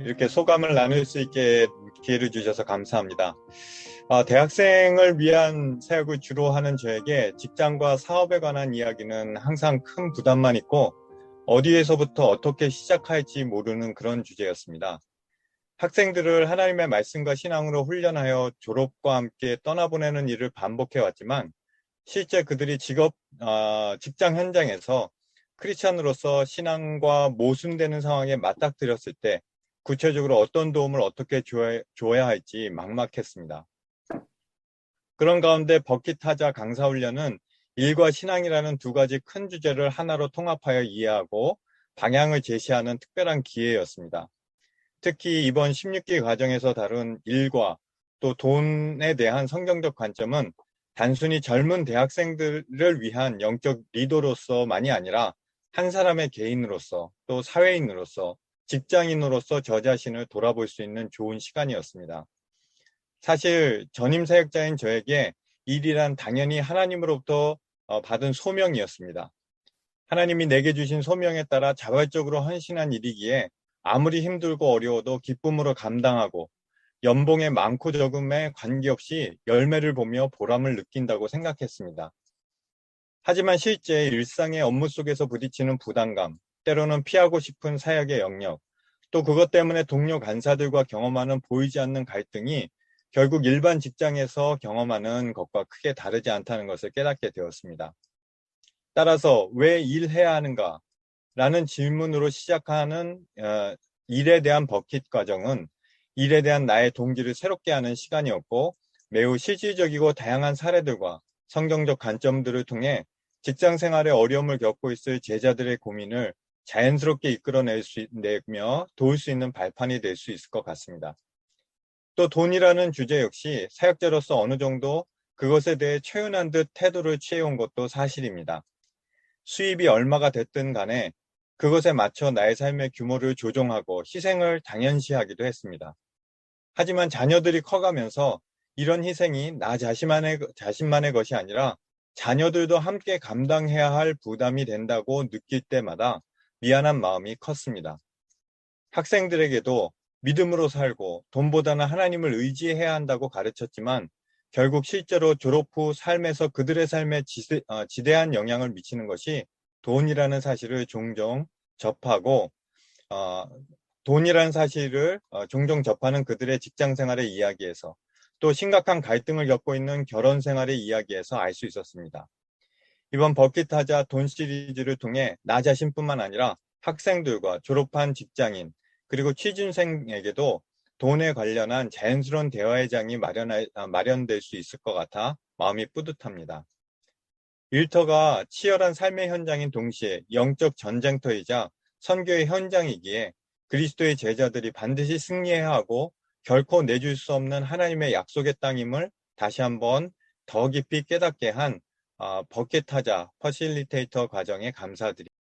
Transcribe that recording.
이렇게 소감을 나눌 수 있게 기회를 주셔서 감사합니다. 아, 대학생을 위한 사역을 주로 하는 저에게 직장과 사업에 관한 이야기는 항상 큰 부담만 있고 어디에서부터 어떻게 시작할지 모르는 그런 주제였습니다. 학생들을 하나님의 말씀과 신앙으로 훈련하여 졸업과 함께 떠나보내는 일을 반복해 왔지만 실제 그들이 직업, 아, 직장 현장에서 크리스찬으로서 신앙과 모순되는 상황에 맞닥뜨렸을 때 구체적으로 어떤 도움을 어떻게 줘야, 줘야 할지 막막했습니다. 그런 가운데 버킷하자 강사훈련은 일과 신앙이라는 두 가지 큰 주제를 하나로 통합하여 이해하고 방향을 제시하는 특별한 기회였습니다. 특히 이번 16기 과정에서 다룬 일과 또 돈에 대한 성경적 관점은 단순히 젊은 대학생들을 위한 영적 리더로서만이 아니라 한 사람의 개인으로서 또 사회인으로서 직장인으로서 저 자신을 돌아볼 수 있는 좋은 시간이었습니다. 사실 전임 사역자인 저에게 일이란 당연히 하나님으로부터 어, 받은 소명이었습니다. 하나님이 내게 주신 소명에 따라 자발적으로 헌신한 일이기에 아무리 힘들고 어려워도 기쁨으로 감당하고 연봉의 많고 적음에 관계없이 열매를 보며 보람을 느낀다고 생각했습니다. 하지만 실제 일상의 업무 속에서 부딪히는 부담감, 때로는 피하고 싶은 사역의 영역, 또 그것 때문에 동료 간사들과 경험하는 보이지 않는 갈등이 결국 일반 직장에서 경험하는 것과 크게 다르지 않다는 것을 깨닫게 되었습니다. 따라서 왜 일해야 하는가? 라는 질문으로 시작하는 어, 일에 대한 버킷 과정은 일에 대한 나의 동기를 새롭게 하는 시간이었고 매우 실질적이고 다양한 사례들과 성경적 관점들을 통해 직장 생활에 어려움을 겪고 있을 제자들의 고민을 자연스럽게 이끌어낼 수 내며 도울 수 있는 발판이 될 수 있을 것 같습니다. 또 돈이라는 주제 역시 사역자로서 어느 정도 그것에 대해 초연한 듯 태도를 취해온 것도 사실입니다. 수입이 얼마가 됐든 간에 그것에 맞춰 나의 삶의 규모를 조정하고 희생을 당연시하기도 했습니다. 하지만 자녀들이 커가면서 이런 희생이 나 자신만의, 자신만의 것이 아니라 자녀들도 함께 감당해야 할 부담이 된다고 느낄 때마다 미안한 마음이 컸습니다. 학생들에게도 믿음으로 살고 돈보다는 하나님을 의지해야 한다고 가르쳤지만 결국 실제로 졸업 후 삶에서 그들의 삶에 지대, 어, 지대한 영향을 미치는 것이 돈이라는 사실을 종종 접하고 어, 돈이라는 사실을 어, 종종 접하는 그들의 직장 생활의 이야기에서 또 심각한 갈등을 겪고 있는 결혼 생활의 이야기에서 알 수 있었습니다. 이번 버킷하자 돈 시리즈를 통해 나 자신뿐만 아니라 학생들과 졸업한 직장인 그리고 취준생에게도 돈에 관련한 자연스러운 대화의 장이 마련할, 아, 마련될 수 있을 것 같아 마음이 뿌듯합니다. 일터가 치열한 삶의 현장인 동시에 영적 전쟁터이자 선교의 현장이기에 그리스도의 제자들이 반드시 승리해야 하고 결코 내줄 수 없는 하나님의 약속의 땅임을 다시 한번 더 깊이 깨닫게 한 어, 버킷하자 퍼실리테이터 과정에 감사드립니다.